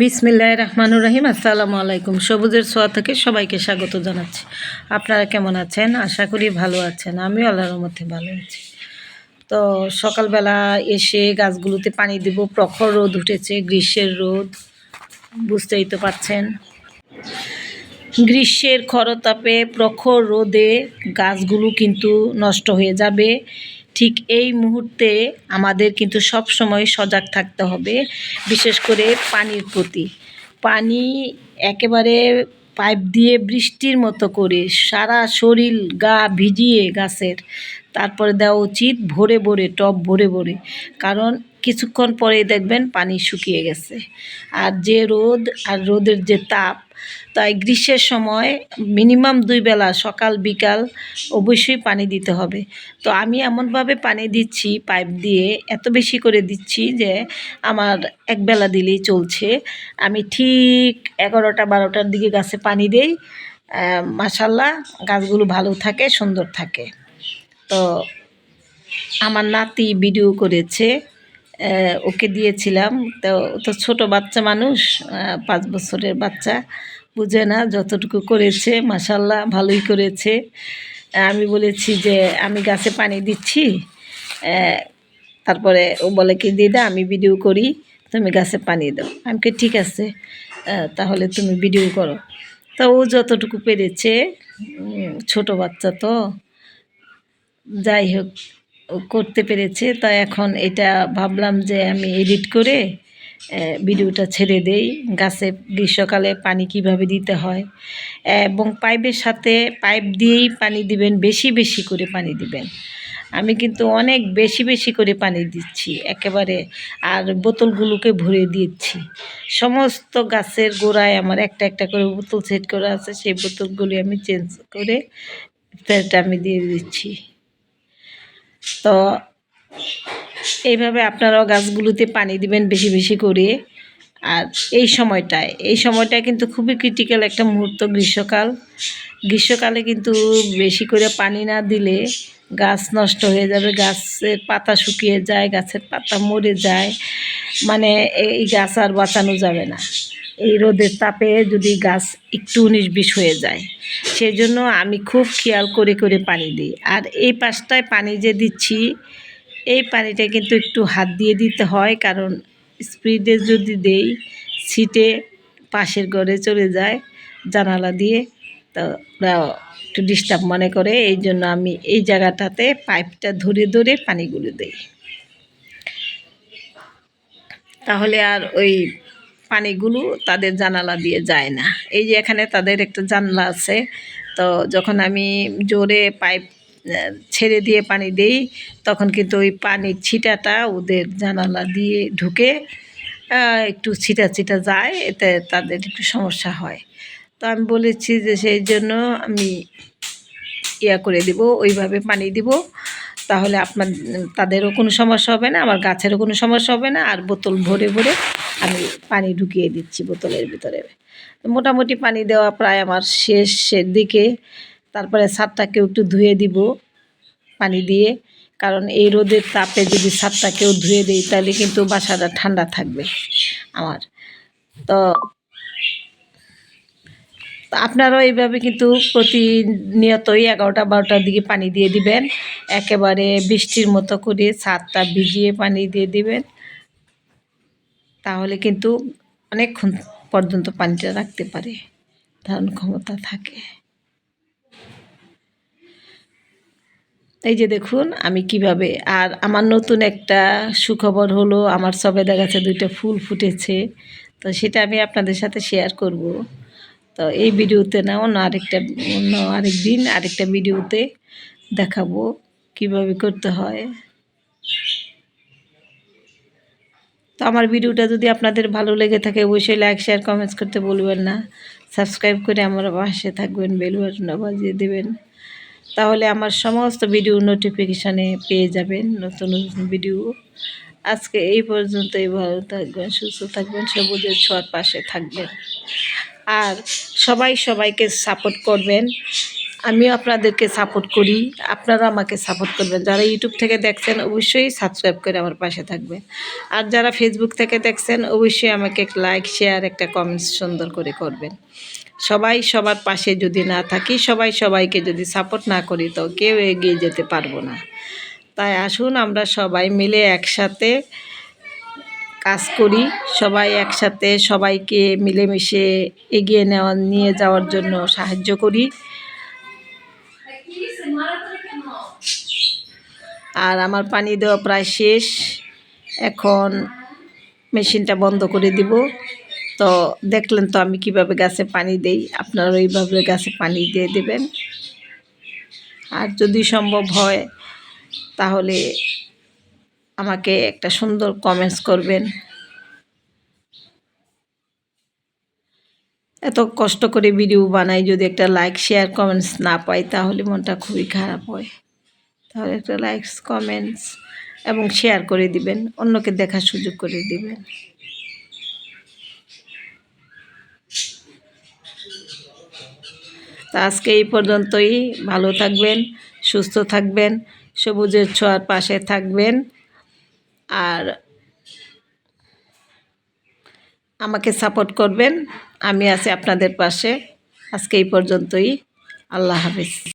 বিসমিল্লাহ রহমানুর রহিম। আসসালামু আলাইকুম। সবুজের সোয়া থেকে সবাইকে স্বাগত জানাচ্ছি। আপনারা কেমন আছেন? আশা করি ভালো আছেন। আমিও আল্লাহর মধ্যে ভালো আছি। তো সকালবেলা এসে গাছগুলোতে পানি দিব। প্রখর রোদ উঠেছে, গ্রীষ্মের রোদ, বুঝতেই তো পারছেন। গ্রীষ্মের খরতাপে প্রখর রোদে গাছগুলো কিন্তু নষ্ট হয়ে যাবে। ঠিক এই মুহূর্তে আমাদের কিন্তু সব সময় সজাগ থাকতে হবে, বিশেষ করে পানির প্রতি। পানি একেবারে পাইপ দিয়ে বৃষ্টির মতো করে সারা শরীর গা ভিজিয়ে গাছের, তারপরে দেওয়া উচিত ভরে ভরে, টব ভরে ভরে। কারণ কিছুক্ষণ পরে দেখবেন পানি শুকিয়ে গেছে। আর যে রোদ, আর রোদের যে তাপ, তাই গ্রীষ্মের সময় মিনিমাম দুই বেলা, সকাল, বিকাল অবশ্যই পানি দিতে হবে। তো আমি এমনভাবে পানি দিচ্ছি, পাইপ দিয়ে এত বেশি করে দিচ্ছি যে আমার এক বেলা দিলেই চলছে। আমি ঠিক এগারোটা, বারোটার দিকে গাছে পানি দেই। মাসাল্লাহ গাছগুলো ভালো থাকে, সুন্দর থাকে। তো আমার নাতি ভিডিও করেছে। ওকে দিয়েছিলাম। তো তো ছোটো বাচ্চা মানুষ পাঁচ বছরের বাচ্চা, বুঝে না যতটুকু করেছে মাসাল্লাহ ভালোই করেছে। আমি বলেছি যে, আমি গাছে পানি দিচ্ছি তারপরে ও বলে কি, দিদা, আমি ভিডিও করি, তুমি গাছে পানি দাও। আমি কি ঠিক আছে তাহলে তুমি ভিডিও করো। তা ও যতটুকু পেরেছে ছোট বাচ্চা তো, যাই হোক করতে পেরেছে, তা এখন এটা ভাবলাম যে আমি এডিট করে ভিডিওটা ছেড়ে দেই। গাছে গ্রীষ্মকালে পানি কীভাবে দিতে হয়, এবং পাইপের সাথে পাইপ দিয়েই পানি দিবেন, বেশি বেশি করে পানি দিবেন। আমি কিন্তু অনেক বেশি বেশি করে পানি দিচ্ছি, একেবারে, আর বোতলগুলোকে ভরে দিচ্ছি। সমস্ত গাছের গোড়ায় আমার একটা একটা করে বোতল সেট করা আছে, সেই বোতলগুলি আমি চেঞ্জ করে সেটা আমি দিয়ে দিচ্ছি। তো এইভাবে আপনারাও গাছগুলোতে পানি দিবেন বেশি বেশি করে। আর এই সময়টায় এই সময়টায় কিন্তু খুবই ক্রিটিক্যাল একটা মুহূর্ত গ্রীষ্মকাল। গ্রীষ্মকালে কিন্তু বেশি করে পানি না দিলে গাছ নষ্ট হয়ে যাবে, গাছের পাতা শুকিয়ে যায়, গাছের পাতা মরে যায়। মানে এই গাছ আর বাঁচানো যাবে না। এই রোদের তাপে যদি গাছ একটু বিশ হয়ে যায় সেই জন্য আমি খুব খেয়াল করে করে পানি দিই। আর এই পাশটায় পানি যে দিচ্ছি, এই পানিটা কিন্তু একটু হাত দিয়ে দিতে হয়, কারণ স্পিডে যদি দেই সিটে পাশের ঘরে চলে যায় জানালা দিয়ে, তো ওরা একটু ডিস্টার্ব মনে করে। এই জন্য আমি এই জায়গাটাতে পাইপটা ধরে ধরে পানিগুলো দিই। তাহলে আর ওই পানিগুলো তাদের জানালা দিয়ে যায় না। এই যে এখানে তাদের একটা জানলা আছে, তো যখন আমি জোরে পাইপ ছেড়ে দিয়ে পানি দেই, তখন কিন্তু ওই পানির ছিটাটা ওদের জানালা দিয়ে ঢুকে একটু ছিটা ছিটা যায়, এতে তাদের একটু সমস্যা হয়। তো আমি বলেছি যে সেই জন্য আমি ইয়া করে দিব, ওইভাবে পানি দিব। তাহলে আপনার, তাদেরও কোনো সমস্যা হবে না, আমার গাছেরও কোনো সমস্যা হবে না, আর বোতল ভরে ভরে আমি পানি ঢুকিয়ে দিচ্ছি বোতলের ভিতরে। মোটামুটি পানি দেওয়া প্রায় আমার শেষের দিকে, তারপরে ছাদটাকেও একটু ধুয়ে দিব পানি দিয়ে, কারণ এই রোদের তাপে যদি ছাদটাকেও ধুয়ে দিই তাহলে কিন্তু বাসাটা ঠান্ডা থাকবে আমার। তো আপনারাও এইভাবে কিন্তু প্রতিনিয়তই এগারোটা, বারোটার দিকে পানি দিয়ে দিবেন। একেবারে বৃষ্টির মতো করে ছাদটা ভিজিয়ে পানি দিয়ে দিবেন। তাহলে কিন্তু অনেকক্ষণ পর্যন্ত পানিটা রাখতে পারে, ধারণ ক্ষমতা থাকে। এই যে দেখুন, আমি কীভাবে, আর আমার নতুন একটা সুখবর হলো, আমার সবেদা গাছে দুইটা ফুল ফুটেছে, তো সেটা আমি আপনাদের সাথে শেয়ার করব। তো এই ভিডিওতে না অন্য আরেকটা, অন্য আরেক দিন আরেকটা ভিডিওতে দেখাবো কীভাবে করতে হয়। তো আমার ভিডিওটা যদি আপনাদের ভালো লেগে থাকে, অবশ্যই লাইক শেয়ার কমেন্টস করতে বলবেন না। সাবস্ক্রাইব করে আমার পাশে থাকবেন বেল বাজিয়ে দেবেন। তাহলে আমার সমস্ত ভিডিও নোটিফিকেশানে পেয়ে যাবেন নতুন নতুন ভিডিও আজকে এই পর্যন্তই, ভালো থাকবেন, সুস্থ থাকবেন, সবুজের ছোঁয়ার পাশে থাকবেন। আর সবাই সবাইকে সাপোর্ট করবেন। আমিও আপনাদেরকে সাপোর্ট করি। আপনারা আমাকে সাপোর্ট করবেন। যারা ইউটিউব থেকে দেখছেন, অবশ্যই সাবস্ক্রাইব করে আমার পাশে থাকবেন। আর যারা ফেসবুক থেকে দেখছেন, অবশ্যই আমাকে একটা লাইক শেয়ার একটা কমেন্টস সুন্দর করে করবেন। সবাই সবার পাশে যদি না থাকি, সবাই সবাইকে যদি সাপোর্ট না করি, তো কেউ এগিয়ে যেতে পারব না। তাই আসুন আমরা সবাই মিলে একসাথে কাজ করি। সবাই একসাথে সবাইকে মিলেমিশে এগিয়ে নেওয়া, নিয়ে যাওয়ার জন্য সাহায্য করি। আর আমার পানি দেওয়া প্রায় শেষ। এখন মেশিনটা বন্ধ করে দিব। তো দেখলেন তো আমি কীভাবে গাছে পানি দেই। আপনারা ওইভাবে গাছে পানি দিয়ে দেবেন। আর যদি সম্ভব হয়, তাহলে আমাকে একটা সুন্দর কমেন্টস করবেন। এত কষ্ট করে ভিডিও বানাই, যদি একটা লাইক শেয়ার কমেন্টস না পাই, তাহলে মনটা খুবই খারাপ হয়। তাহলে একটা লাইকস কমেন্টস এবং শেয়ার করে দিবেন, অন্যকে দেখার সুযোগ করে দিবেন। তা আজকে এই পর্যন্তই। ভালো থাকবেন, সুস্থ থাকবেন, সবুজের ছোঁয়ার পাশে থাকবেন। আর আমাকে সাপোর্ট করবেন। আমি আছি আপনাদের পাশে। আজকে এই পর্যন্তই। আল্লাহ হাফিজ।